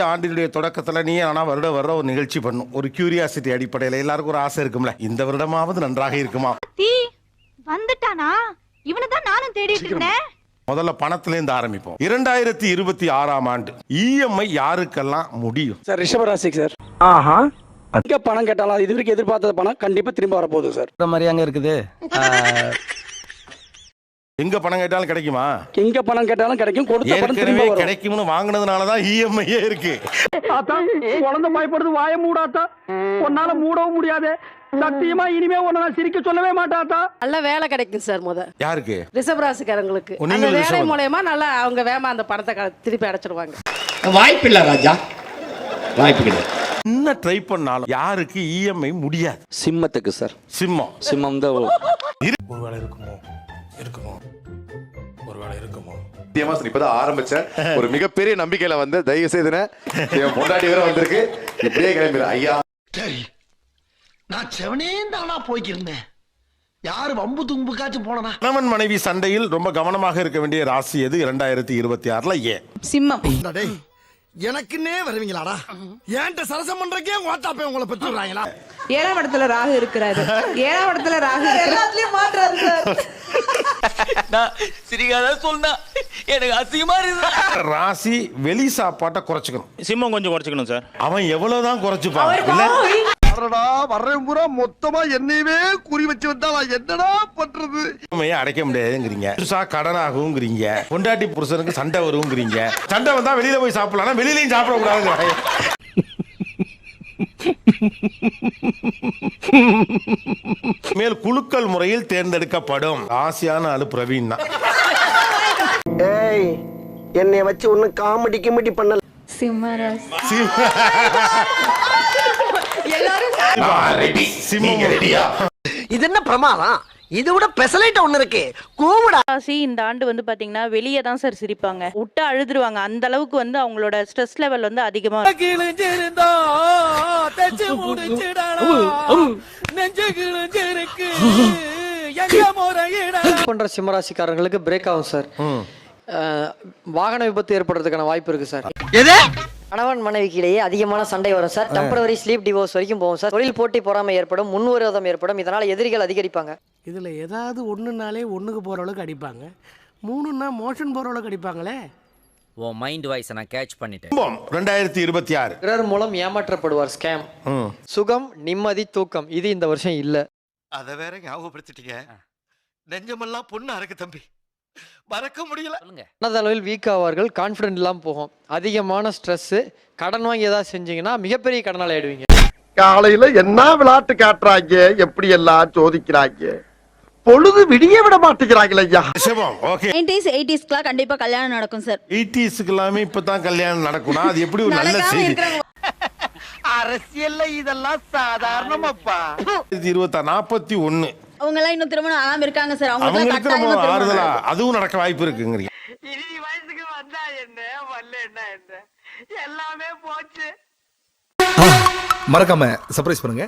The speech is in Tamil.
ஆண்டினுடைய தொடக்கத்துல நீ ஆனா வருட வருடம் ஒரு நிகழ்ச்சி பண்ணும். ஒரு கியூரியாசிட்டி அடிப்படையில எல்லாருக்கும் ஒரு ஆசை இருக்கும்ல. இந்த வருடமாவது நன்றாக இருக்குமா? தீ வந்துட்டானா? இவனை தான் நானும் தேடிட்டு இருந்தேன். முதல்ல பணத்துல இருந்து ஆரம்பிப்போம். இரண்டாயிரத்தி இருபத்தி ஆறாம் ஆண்டு இஎம்ஐ யாருக்கெல்லாம் முடியும்? சார் ரிஷபராசிக்கு சார். ஆஹா. எங்க பணம் கேட்டாலும் இது வரைக்கும் எதிர்பார்த்த பணம் கண்டிப்பா திரும்ப வரப்போகுது சார். இந்த மாதிரி அங்க இருக்குது. எங்க பணம் கேட்டாலும் கிடைக்குமா? எங்க பணம் கேட்டாலும் கிடைக்கும். கொடுத்த பணம் திரும்ப வரும். கிடைக்கும்னு வாங்கினதுனாலதான் இஎம்ஐயே இருக்கு. ஆத்தா குழந்தை பயப்படுது வாய மூடாத்தா உன்னால மூடவும் முடியாது. சத்தியமா இனிமே உன்னை நான் சிரிக்க சொல்லவே மாட்டாத்தா நல்ல வேலை கிடைக்கும் சார் முத. யாருக்கு? ரிஷப் ராசிக்காரங்களுக்கு. ஓ, நீங்களும் அந்த வேலை. மூலயமா நல்லா அவங்க வேமா அந்த பணத்தை திருப்பி அடைச்சிடுவாங்க வாய்ப்பில்லை ராஜா. வாய்ப்பு கிடையாது. என்ன ட்ரை பண்ணாலும் யாருக்கு இஎம்ஐ முடியாது? சிம்மத்துக்கு சார் சிம்மம். சிம்மம் தான் சத்தியமா சார் இப்பதான் ஆரம்பிச்சேன் ஒரு மிகப்பெரிய நம்பிக்கையில வந்து தயவு செய்துன என் பொண்டாட்டி வேற வந்திருக்கு. இப்படியே கிளம்பிடு ஐயா. சரி நான் செவனே தானா போய்க்கிருந்தேன். யாரு வம்பு தும்புக்காச்சும் போனா கணவன் மனைவி சண்டையில் ரொம்ப கவனமாக இருக்க வேண்டிய ராசி எது? இரண்டாயிரத்தி இருபத்தி ஆறுல ஏன் சிம்மம். டேய் எனக்குன்னே வருவீங்களாடா? ஏன்ட்ட சரசம் பண்றக்கே ஓட்டாப்பே உங்களை பெற்று விடுறாங்களா ஏழாம் இடத்துல ராகு இருக்கிறாரு. ஏழாம் இடத்துல ராகு எல்லாத்துலயும் மாற்றாரு சார் சிரிக்காத சொன்னா எனக்கு அசிங்கமா இருக்கு ராசி வெளி சாப்பாட்டை குறைச்சுக்கணும். சிம்மம் கொஞ்சம் குறைச்சிக்கணும் சார். அவன் எவ்வளவுதான் குறைச்சுப்பான் இல்ல? வரடா வர்றேன் பூரா மொத்தமா என்னையவே குறி வச்சு வந்தா நான் என்னடா பண்றது? அடைக்க முடியாதுங்கிறீங்க. புதுசா கடன் ஆகுங்கிறீங்க பொண்டாட்டி புருஷனுக்கு சண்டை வருங்கிறீங்க. சண்டை வந்தா வெளியில போய் சாப்பிடலாம் வெளியிலயும் சாப்பிட கூடாதுங்க மேல் குலுக்கல் முறையில் தேர்ந்தெடுக்கப்படும். ராசியான ஆளு பிரவீன் தான். ஏய் என்னைய வச்சு ஒன்னும் காமெடி கிமெடி பண்ணல. சிம்மராசி. சிம்மம். இது என்ன பிரமாதம்? இது விட பெசலைட்ட ஒண்ணு இருக்கு. கூவுடா. ராசி இந்த ஆண்டு வந்து பாத்தீங்கன்னா வெளியே தான் சார் சிரிப்பாங்க. விட்டா அழுதுருவாங்க. அந்த அளவுக்கு வந்து அவங்களோட ஸ்ட்ரெஸ் லெவல் வந்து அதிகமா. கிழிஞ்சிருந்தா தச்சு முடிச்சிடா நெஞ்சு கிழிஞ்சிருக்கு எங்க முறையிட? பண்ற சிம்மராசிக்காரங்களுக்கு பிரேக் ஆகும் சார் வாகன விபத்து ஏற்படுறதுக்கான வாய்ப்பு இருக்கு சார் எது? கணவன் மனைவிக்கு இடையே அதிகமான சண்டை வரும் சார். டெம்பரவரி ஸ்லீப் டிவோர்ஸ் வரைக்கும் போகும் சார். தொழில் போட்டி பொறாமை ஏற்படும் முன்விரோதம் ஏற்படும். இதனால எதிரிகள் அதிகரிப்பாங்க. இதுல ஏதாவது ஒண்ணுனாலே ஒண்ணுக்கு போற அளவுக்கு அடிப்பாங்க. மூணுன்னா மோஷன் போற அளவுக்கு அடிப்பாங்களே? உன் மைண்ட் வாய்ஸ் நான் கேட்ச் பண்ணிட்டேன். ரெண்டாயிரத்தி இருபத்தி ஆறு. பிறர் மூலம் ஏமாற்றப்படுவார் ஸ்கேம் சுகம் நிம்மதி தூக்கம். இது இந்த வருஷம் இல்ல. அத வேற ஞாபகப்படுத்திட்டீங்க. நெஞ்சமெல்லாம் பொண்ணா இருக்கு தம்பி. மறக்க முடியல. சொல்லுங்க. மனதளவில் வீக் ஆவார்கள் கான்ஃபிடென்ட் இல்லாம போகும். அதிகமான ஸ்ட்ரெஸ் கடன் வாங்கி ஏதாவது செஞ்சீங்கன்னா மிகப்பெரிய கடனாளி ஆயிடுவீங்க. காலையில என்ன விளையாட்டு காட்டுறாங்க? எப்படி எல்லாம் சோதிக்கிறாங்க? பொழுது விடிய விட மாட்டேங்கிறாங்களே ஐயா. ஓகே நைன்டிஸ் எயிட்டிஸ்க்குலாம் கண்டிப்பா கல்யாணம் நடக்கும் சார் எயிட்டிஸ்க்கு எல்லாமே இப்பதான் கல்யாணம் நடக்கும்னா அது எப்படி ஒரு நல்ல செய்தி? அரசியல்ல இதெல்லாம் சாதாரணமாப்பா. இருபத்தா நாற்பத்தி ஒண்ணு. அவங்க எல்லாம் இன்னும் திருமணம் ஆகாம இருக்காங்க சார். அவங்களுக்கு நம்ம ஆறுதலா. அதுவும் நடக்க வாய்ப்பு இருக்குங்கிறீங்க. இனி வயசுக்கு வந்தா என்ன? வரல என்ன என்ன? எல்லாமே போச்சு. மறக்காம சர்ப்ரைஸ் பண்ணுங்க.